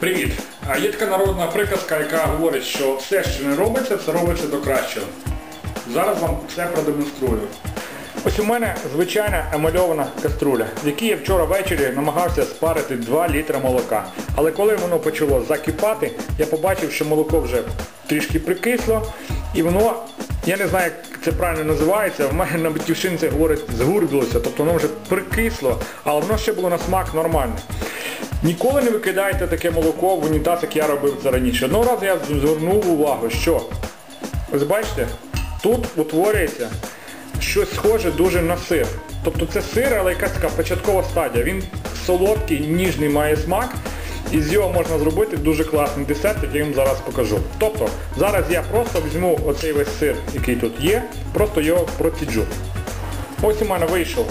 Привіт! Є така народна приказка, яка говорить, що все, що не робиться, це робиться до кращого. Зараз вам все продемонструю. Ось у мене звичайна емальована каструля, в якій я вчора ввечері намагався спарити 2 літра молока. Але коли воно почало закипати, я побачив, що молоко вже трішки прикисло, і воно, я не знаю, як це правильно називається, в мене на батьківщинці говорить згурбилося, тобто воно вже прикисло, але воно ще було на смак нормальне. Ніколи не викидайте таке молоко в унітаз, як я робив це раніше. Одного разу я звернув увагу, що ось бачите, тут утворюється щось схоже дуже на сир. Тобто це сир, але якась така початкова стадія. Він солодкий, ніжний має смак. І з його можна зробити дуже класний десерт, який я вам зараз покажу. Тобто, зараз я просто візьму оцей весь сир, який тут є, просто його проціджу. Ось у мене вийшов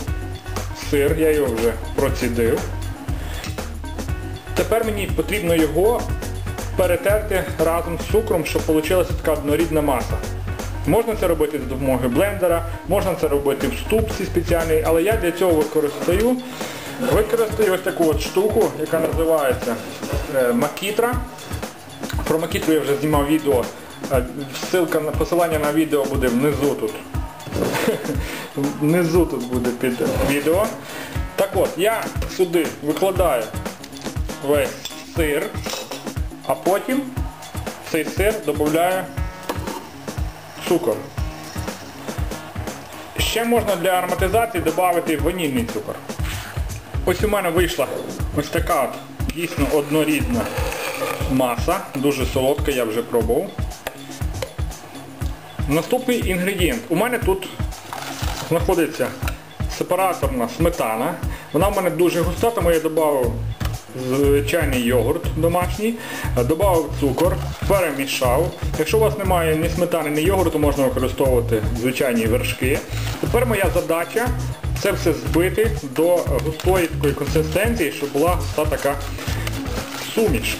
сир, я його вже процідив. Тепер мені потрібно його перетерти разом з цукром, щоб вийшла така однорідна маса. Можна це робити за допомогою блендера, можна це робити в ступці спеціальній, але я для цього використаю використаю ось таку от штуку, яка називається е, макітра. Про макітру я вже знімав відео. Е, Ссылка на посилання на відео буде внизу тут. Внизу тут буде під відео. Так от, я сюди викладаю весь сир, а потім в цей сир додаю цукор. Ще можна для ароматизації додати ванільний цукор. Ось у мене вийшла ось така от дійсно однорідна маса, дуже солодка, я вже пробував. Наступний інгредієнт. У мене тут знаходиться сепараторна сметана. Вона в мене дуже густа, тому я додав звичайний йогурт домашній, додав цукор, перемішав. Якщо у вас немає ні сметани, ні йогурту, можна використовувати звичайні вершки. Тепер моя задача це все збити до густої такої консистенції, щоб була густа така суміш.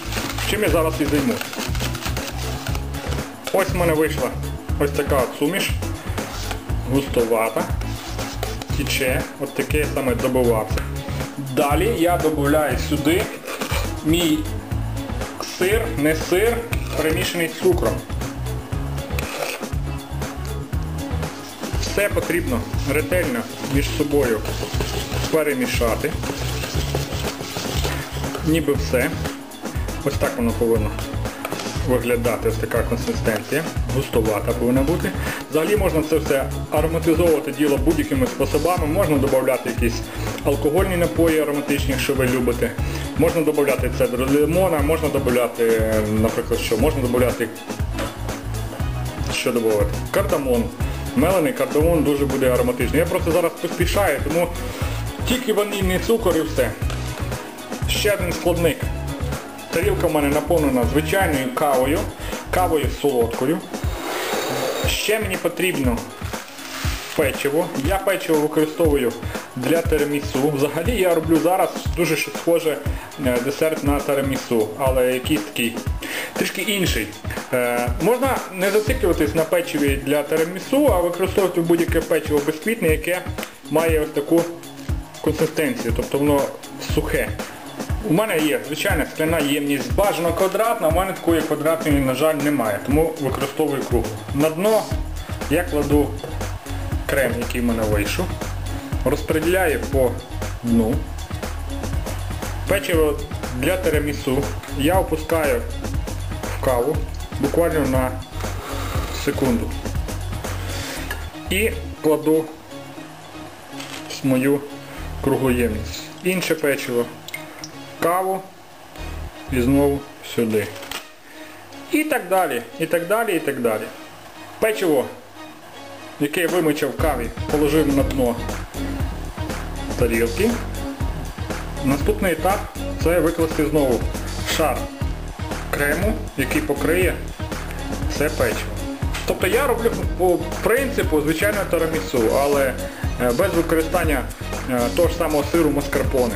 Чим я зараз і займусь. Ось в мене вийшла ось така суміш, густовата, тіче, от таке саме добивався. Далі я додаю сюди мій сир, не сир, перемішаний з цукром. Все потрібно ретельно між собою перемішати. Ніби все. Ось так воно повинно виглядати, ось така консистенція. Густовата повинна бути. Взагалі можна це все ароматизовувати діло будь-якими способами. Можна додати якісь алкогольні напої ароматичні, якщо ви любите. Можна додати цедру лимона, можна додати, наприклад, що, можна додати що додати? Кардамон. Мелений кардамон дуже буде ароматичний. Я просто зараз поспішаю, тому тільки ванільний цукор і все. Ще один складник. Тарілка в мене наповнена звичайною кавою, кавою солодкою. Ще мені потрібно печиво. Я печиво використовую для теремісу. Взагалі я роблю зараз дуже схоже е, десерт на теремісу, але якийсь такий трішки інший. Е, можна не зациклюватись на печиві для теремісу, а використовувати будь-яке печиво безквітне, яке має ось таку консистенцію, тобто воно сухе. У мене є звичайна скляна ємність бажано квадратна, в мене такої квадратної, на жаль, немає, тому використовую круглу. На дно я кладу крем, який в мене вийшов, розподіляю по дну. Печиво для теремісу я опускаю в каву буквально на секунду. І кладу в мою круглоємність. Інше печиво каву і знову сюди. І так далі, і так далі, і так далі. Печиво, яке я вимичав в каві, положив на дно тарілки. Наступний етап це викласти знову шар крему, який покриє все печиво. Тобто я роблю по принципу звичайного тарамісу, але е, без використання е, того ж самого сиру маскарпоне.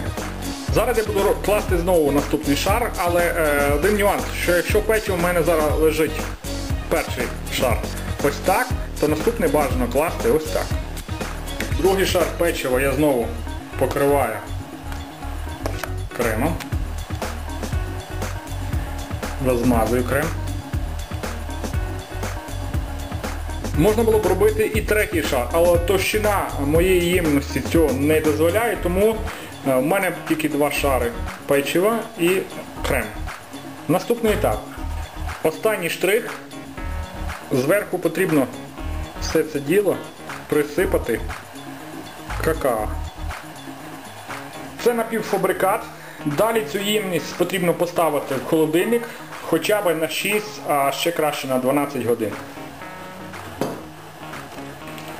Зараз я буду класти знову наступний шар, але е, один нюанс, що якщо печиво в мене зараз лежить перший шар ось так, то наступний бажано класти ось так. Другий шар печива я знову покриваю кремом. розмазую крем. Можна було б робити і третій шар, але товщина моєї ємності цього не дозволяє, тому е, в мене тільки два шари печива і крем. Наступний етап. Останній штрих. Зверху потрібно все це діло присипати какао. Це напівфабрикат. Далі цю ємність потрібно поставити в холодильник хоча б на 6, а ще краще на 12 годин.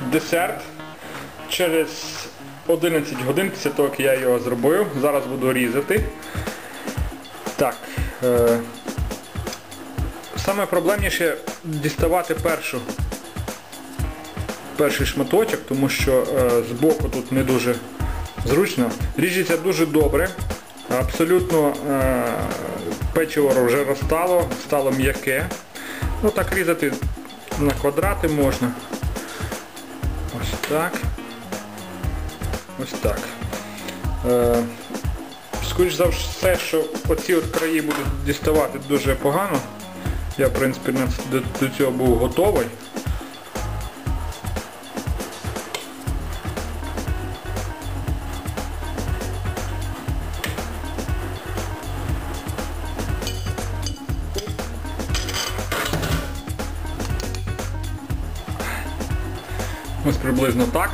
Десерт через 11 годин після того, як я його зробив. Зараз буду різати. Так. Е- Саме проблемніше діставати першу, перший шматочок, тому що е, збоку тут не дуже зручно. Ріжеться дуже добре. Абсолютно е, печиво вже розстало, стало м'яке. Ну так різати на квадрати можна. Ось так. Ось так. Е, скоріш за все, що оці от краї будуть діставати дуже погано. Я, в принципі, до цього був готовий. Ось приблизно так.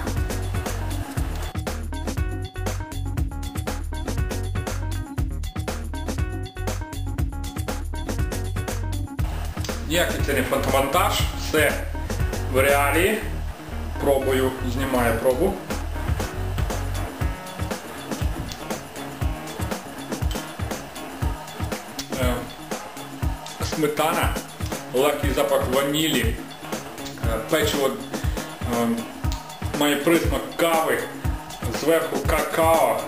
Це не фотовантаж, все в реалії. Пробую, знімаю пробу. Е, Сметана, легкий запах ванілі, е, печиво е, має присмак кави, зверху какао,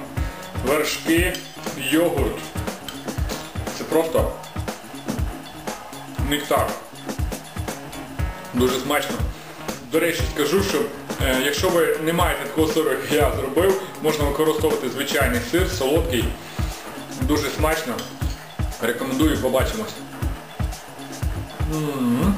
вершки, йогурт. Це просто нектар. Дуже смачно. До речі, скажу, що е, якщо ви не маєте такого сиру, як я зробив, можна використовувати звичайний сир, солодкий. Дуже смачно. Рекомендую, побачимось. М.